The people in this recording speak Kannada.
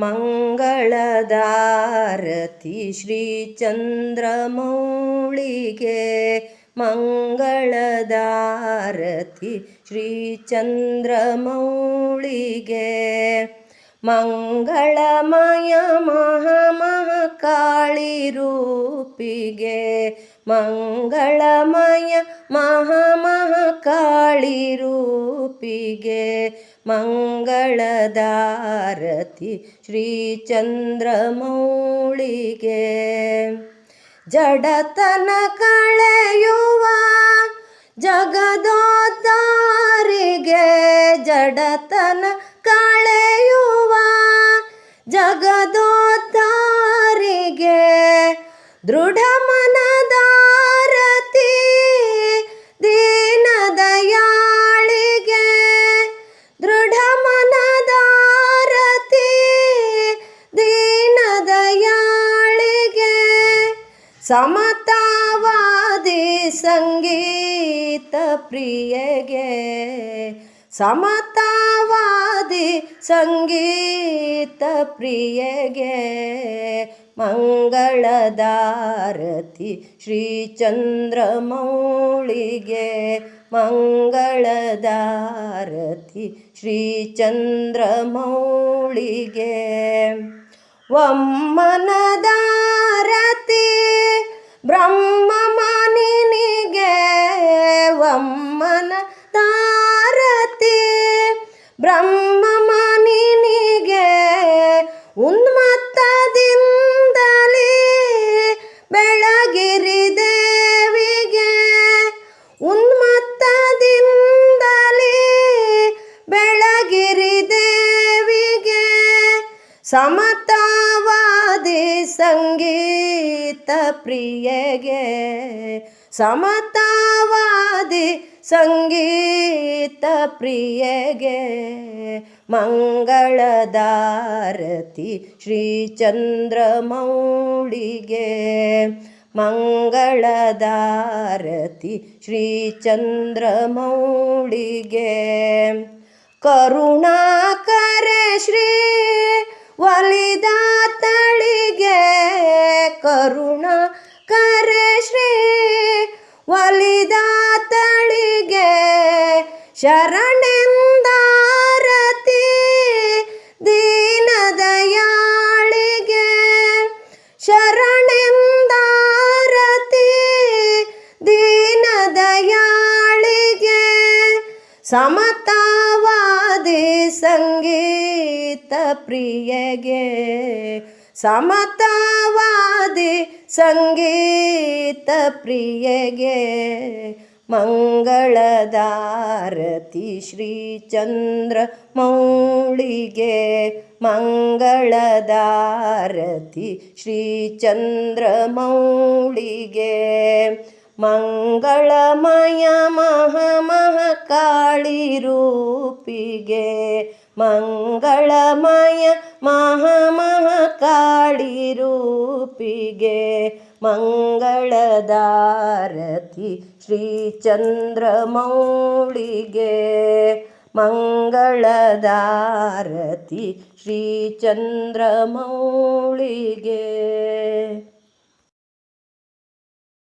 मङ्गलदारति श्रीचन्द्रमौळिगे मङ्गलदारति श्रीचन्द्रमौळिगे ಮಂಗಳಮಯ ಮಹಾಮಹಾಕಾಳಿ ರೂಪಿಗೆ. ಮಂಗಳಮಯ ಮಹಾಮಹಾಕಾಳಿ ರೂಪಿಗೆ. ಮಂಗಳದಾರತಿ ಶ್ರೀಚಂದ್ರಮೌಳಿಗೆ ಜಡತನ ಕಳೆಯುವ ಜಗದೋತಾರಿಗೆ ಜಡತನ ಕಳೆಯುವ ಜಗದೋದ್ಧಾರಿಗೆ ದೃಢ ಮನದಾರತಿ ದೀನದಯಾಳಿಗೆ ದೃಢ ಮನದಾರತಿ ದೀನದಯಾಳಿಗೆ ಸಮತಾವಾದಿ ಸಂಗೀತ ಪ್ರಿಯಗೆ ಸಂಗೀತ ಪ್ರಿಯಗೆ ಮಂಗಳದಾರತಿ ಶ್ರೀ ಚಂದ್ರಮೌಳಿಗೆ ಮಂಗಳದಾರತಿ ಶ್ರೀ ಚಂದ್ರಮೌಳಿಗೆ ಒಮ್ಮನದಾರತಿ ಬ್ರಹ್ಮ ಮನಿನಿಗೆ ವಮ್ಮನ ತಾರತಿ ಬ್ರಹ್ಮ ಸಮತಾವಾದಿ ಸಂಗೀತ ಪ್ರಿಯಗೆ. ಸಮತಾವಾದಿ ಸಂಗೀತ ಪ್ರಿಯಗೆ. ಮಂಗಳದಾರತಿ ಶ್ರೀ ಚಂದ್ರಮೌಳಿಗೆ ಮಂಗಳದಾರತಿ ಶ್ರೀಚಂದ್ರ ಮೌಳಿಗೆ. ಕರುಣಾಕರೆ ಶ್ರೀ ಒಲಿದಾತಳಿಗೆ ಕರುಣ ಕರೆ ಶ್ರೀ. ಒಲಿದ ತಳಿಗೆ ಶರಣೆಂದಾರತಿ ಸಮತಾವಾದಿ ಸಂಗೀತ ಪ್ರಿಯಗೆ. ಸಮತಾವಾದಿ ಸಂಗೀತ ಪ್ರಿಯಗೆ. ಮಂಗಳದಾರತಿ ಶ್ರೀ ಚಂದ್ರ ಮೌಳಿಗೆ. ಮಂಗಳದಾರತಿ ಶ್ರೀ ಚಂದ್ರ ಮೌಳಿಗೆ. ಮಂಗಳಮಯ ಮಹಾಮಹಕಾಳಿ ರೂಪಿಗೆ ಮಂಗಳಮಯ ಮಹಾಮಹಕಾಳಿ ರೂಪಿಗೆ ಮಂಗಳದಾರತಿ ಶ್ರೀ ಚಂದ್ರಮೌಳಿಗೆ ಮಂಗಳದಾರತಿ ಶ್ರೀ ಚಂದ್ರಮೌಳಿಗೆ